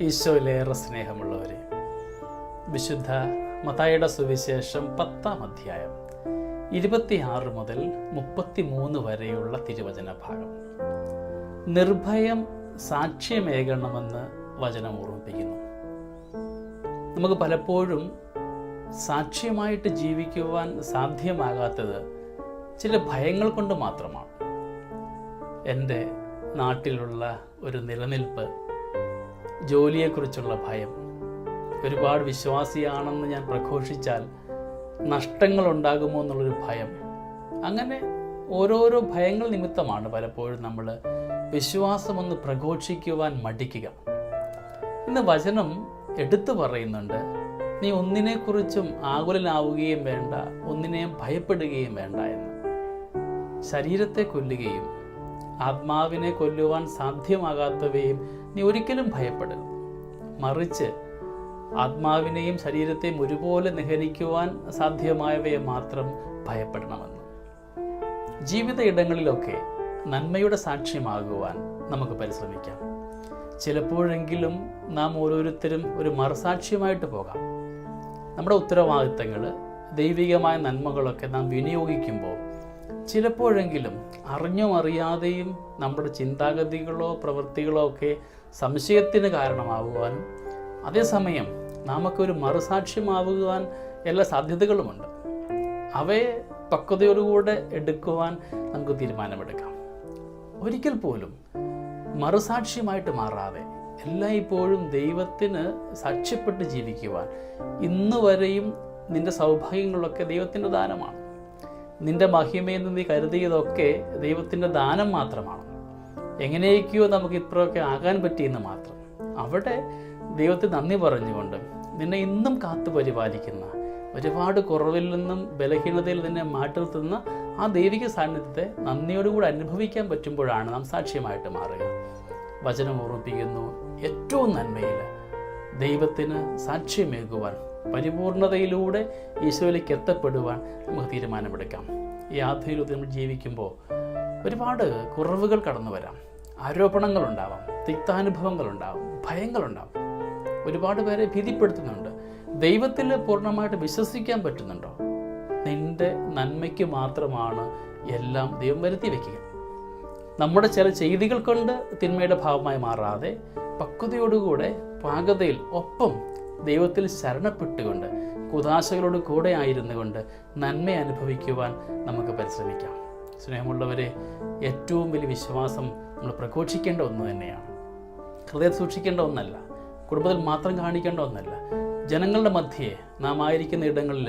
ഈശോയിലേറെ സ്നേഹമുള്ളവരെ വിശുദ്ധ മതായുടെ സുവിശേഷം പത്താം അധ്യായം ഇരുപത്തിയാറ് മുതൽ മുപ്പത്തിമൂന്ന് വരെയുള്ള തിരുവചന ഭാഗം. നിർഭയം സാക്ഷ്യമേകണമെന്ന് വചനം ഓർമ്മിപ്പിക്കുന്നു. നമുക്ക് പലപ്പോഴും സാക്ഷ്യമായിട്ട് ജീവിക്കുവാൻ സാധ്യമാകാത്തത് ചില ഭയങ്ങൾ കൊണ്ട് മാത്രമാണ്. എന്റെ നാട്ടിലുള്ള ഒരു നിലനിൽപ്പ് ജോലിയെക്കുറിച്ചുള്ള ഭയം. ഒരുപാട് വിശ്വാസിയാണെന്ന് ഞാൻ പ്രഘോഷിച്ചാൽ നഷ്ടങ്ങൾ ഉണ്ടാകുമോ എന്നുള്ളൊരു ഭയം. അങ്ങനെ ഓരോരോ ഭയങ്ങൾ നിമിത്തമാണ് പലപ്പോഴും നമ്മൾ വിശ്വാസമൊന്ന് പ്രഘോഷിക്കുവാൻ മടിക്കുക. ഇന്ന് വചനം എടുത്തു പറയുന്നുണ്ട് നീ ഒന്നിനെക്കുറിച്ചും ആകുലനാവുകയും വേണ്ട ഒന്നിനെയും ഭയപ്പെടുകയും വേണ്ട എന്ന്. ശരീരത്തെ കൊല്ലുകയും ആത്മാവിനെ കൊല്ലുവാൻ സാധ്യമാകാത്തവയും നീ ഒരിക്കലും ഭയപ്പെടരുത്. മറിച്ച് ആത്മാവിനെയും ശരീരത്തെയും ഒരുപോലെ നിഹനിക്കുവാൻ സാധ്യമായവയെ മാത്രം ഭയപ്പെടണമെന്ന്. ജീവിത ഇടങ്ങളിലൊക്കെ നന്മയുടെ സാക്ഷ്യമാകുവാൻ നമുക്ക് പരിശ്രമിക്കാം. ചിലപ്പോഴെങ്കിലും നാം ഓരോരുത്തരും ഒരു മറുസാക്ഷ്യമായിട്ട് പോകാം. നമ്മുടെ ഉത്തരവാദിത്തങ്ങൾ ദൈവികമായ നന്മകളൊക്കെ നാം വിനിയോഗിക്കുമ്പോൾ ചിലപ്പോഴെങ്കിലും അറിഞ്ഞോ അറിയാതെയും നമ്മുടെ ചിന്താഗതികളോ പ്രവൃത്തികളോ ഒക്കെ സംശയത്തിന് കാരണമാകുവാനും അതേസമയം നമുക്കൊരു മറുസാക്ഷ്യമാവുവാൻ എല്ലാ സാധ്യതകളുമുണ്ട്. അവയെ പക്വതയോടുകൂടെ എടുക്കുവാൻ നമുക്ക് തീരുമാനമെടുക്കാം. ഒരിക്കൽ പോലും മറുസാക്ഷ്യമായിട്ട് മാറാതെ എല്ലായ്പ്പോഴും ദൈവത്തിന് സാക്ഷ്യപ്പെട്ട് ജീവിക്കുവാൻ ഇന്ന് വരെയും നിന്റെ സൗഭാഗ്യങ്ങളൊക്കെ ദൈവത്തിന്റെ ദാനമാണ്. നിന്റെ മഹിമയെന്ന് നീ കരുതിയതൊക്കെ ദൈവത്തിന്റെ ദാനം മാത്രമാണ്. എങ്ങനെയൊക്കെയോ നമുക്ക് ഇത്രയൊക്കെ ആകാൻ പറ്റിയെന്ന് മാത്രം. അവിടെ ദൈവത്തെ നന്ദി പറഞ്ഞുകൊണ്ട് നിന്നെ ഇന്നും കാത്തു പരിപാലിക്കുന്ന ഒരുപാട് കുറവിൽ നിന്നും ബലഹീനതയിൽ നിന്നെ മാറ്റി നിർത്തുന്ന ആ ദൈവിക സാന്നിധ്യത്തെ നന്ദിയോടുകൂടി അനുഭവിക്കാൻ പറ്റുമ്പോഴാണ് നാം സാക്ഷ്യമായിട്ട് മാറുക. വചനം ഓർമ്മിപ്പിക്കുന്നു. ഏറ്റവും നന്മയിൽ ദൈവത്തിന് സാക്ഷ്യമേകുവാൻ പരിപൂർണതയിലൂടെ ഈശോയിലേക്ക് എത്തപ്പെടുവാൻ നമുക്ക് തീരുമാനമെടുക്കാം. ഈ ആധുനിക നമ്മൾ ജീവിക്കുമ്പോൾ ഒരുപാട് കുറവുകൾ കടന്നു വരാം. ആരോപണങ്ങളുണ്ടാവാം തിക്താനുഭവങ്ങളുണ്ടാവും ഭയങ്ങളുണ്ടാവും. ഒരുപാട് പേരെ ഭീതിപ്പെടുത്തുന്നുണ്ട്. ദൈവത്തിൽ പൂർണമായിട്ട് വിശ്വസിക്കാൻ പറ്റുന്നുണ്ടോ? നിന്റെ നന്മയ്ക്ക് മാത്രമാണ് എല്ലാം ദൈവം വരുത്തി വയ്ക്കുക നമ്മുടെ ചില ചെയ്തികൾ കൊണ്ട് തിന്മയുടെ ഭാവമായി മാറാതെ പക്വതയോടുകൂടെ പാകതയിൽ ഒപ്പം ദൈവത്തിൽ ശരണപ്പെട്ടുകൊണ്ട് കുതാശകളോട് കൂടെ ആയിരുന്നുകൊണ്ട് നന്മ അനുഭവിക്കുവാൻ നമുക്ക് പരിശ്രമിക്കാം. സ്നേഹമുള്ളവരെ ഏറ്റവും വലിയ വിശ്വാസം നമ്മൾ പ്രഘോഷിക്കേണ്ട ഒന്ന് തന്നെയാണ്. ഹൃദയത്തിൽ സൂക്ഷിക്കേണ്ട ഒന്നല്ല കുടുംബത്തിൽ മാത്രം കാണിക്കേണ്ട ഒന്നല്ല. ജനങ്ങളുടെ മധ്യേ നാം ആയിരിക്കുന്ന ഇടങ്ങളിൽ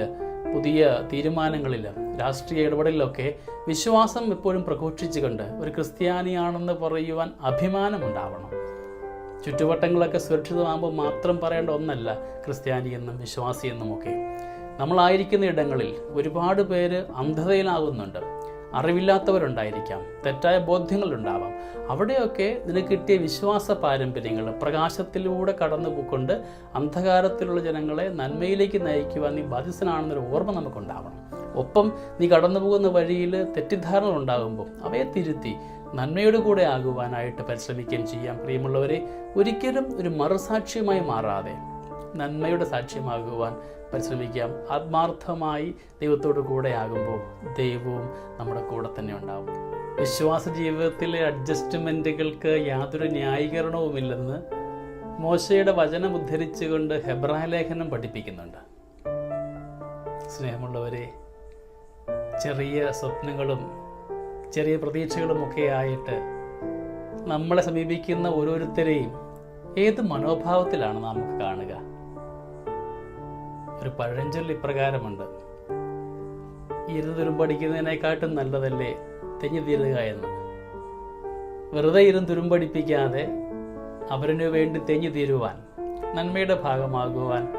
പുതിയ തീരുമാനങ്ങളിൽ രാഷ്ട്രീയ ഇടപെടലിലൊക്കെ വിശ്വാസം എപ്പോഴും പ്രഘോഷിച്ചു കണ്ട് ഒരു ക്രിസ്ത്യാനിയാണെന്ന് പറയുവാൻ അഭിമാനമുണ്ടാവണം. ചുറ്റുവട്ടങ്ങളൊക്കെ സുരക്ഷിതമാകുമ്പോൾ മാത്രം പറയേണ്ട ഒന്നല്ല ക്രിസ്ത്യാനി എന്നും വിശ്വാസി എന്നുമൊക്കെ. നമ്മളായിരിക്കുന്ന ഇടങ്ങളിൽ ഒരുപാട് പേര് അന്ധതയിലാകുന്നുണ്ട്. അറിവില്ലാത്തവരുണ്ടായിരിക്കാം. തെറ്റായ ബോധ്യങ്ങളുണ്ടാവാം. അവിടെയൊക്കെ നിനക്ക് കിട്ടിയ വിശ്വാസ പാരമ്പര്യങ്ങൾ പ്രകാശത്തിലൂടെ കടന്നു പോയിക്കൊണ്ട് അന്ധകാരത്തിലുള്ള ജനങ്ങളെ നന്മയിലേക്ക് നയിക്കുവാൻ നീ ബാധ്യസ്ഥനാണെന്നൊരു ഓർമ്മ നമുക്കുണ്ടാവണം. ഒപ്പം നീ കടന്നു പോകുന്ന വഴിയിൽ തെറ്റിദ്ധാരണ ഉണ്ടാകുമ്പോൾ അവയെ തിരുത്തി നന്മയുടെ കൂടെ ആകുവാനായിട്ട് പരിശ്രമിക്കുകയും ചെയ്യാം. പ്രിയമുള്ളവരെ ഒരിക്കലും ഒരു മറുസാക്ഷിയുമായി മാറാതെ നന്മയുടെ സാക്ഷ്യമാകുവാൻ പരിശ്രമിക്കാം. ആത്മാർത്ഥമായി ദൈവത്തോട് കൂടെ ആകുമ്പോൾ ദൈവവും നമ്മുടെ കൂടെ തന്നെ ഉണ്ടാവും. വിശ്വാസ ജീവിതത്തിലെ അഡ്ജസ്റ്റ്മെന്റുകൾക്ക് യാതൊരു ന്യായീകരണവുമില്ലെന്ന് മോശയുടെ വചനം ഉദ്ധരിച്ചുകൊണ്ട് ഹെബ്രായ ലേഖനം പഠിപ്പിക്കുന്നുണ്ട്. സ്നേഹമുള്ളവരെ ചെറിയ സ്വപ്നങ്ങളും ചെറിയ പ്രതീക്ഷകളുമൊക്കെ ആയിട്ട് നമ്മളെ സമീപിക്കുന്ന ഓരോരുത്തരെയും ഏത് മനോഭാവത്തിലാണ് നമുക്ക് കാണുക? ഒരു പഴഞ്ചൊല്ല് ഇപ്രകാരമുണ്ട്. പഠിക്കുന്നതിനെക്കാട്ടും നല്ലതല്ലേ തെഞ്ഞു തീരുക എന്ന്. വെറുതെ ഇരുന്ന് തുരുമ്പടിപ്പിക്കാതെ അവരിനു വേണ്ടി തെഞ്ഞു തീരുവാൻ നന്മയുടെ ഭാഗമാകുവാൻ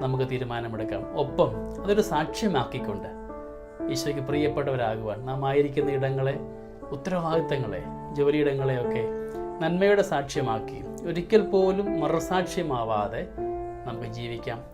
നമുക്ക് തീരുമാനമെടുക്കാം. ഒപ്പം അതൊരു സാക്ഷ്യമാക്കിക്കൊണ്ട് ഈശോയ്ക്ക് പ്രിയപ്പെട്ടവരാകുവാൻ നാം ആയിരിക്കുന്ന ഇടങ്ങളെ ഉത്തരവാദിത്തങ്ങളെ ജോലിയിടങ്ങളെയൊക്കെ നന്മയുടെ സാക്ഷ്യമാക്കി ഒരിക്കൽ പോലും മറുസാക്ഷ്യമാവാതെ നമുക്ക് ജീവിക്കാം.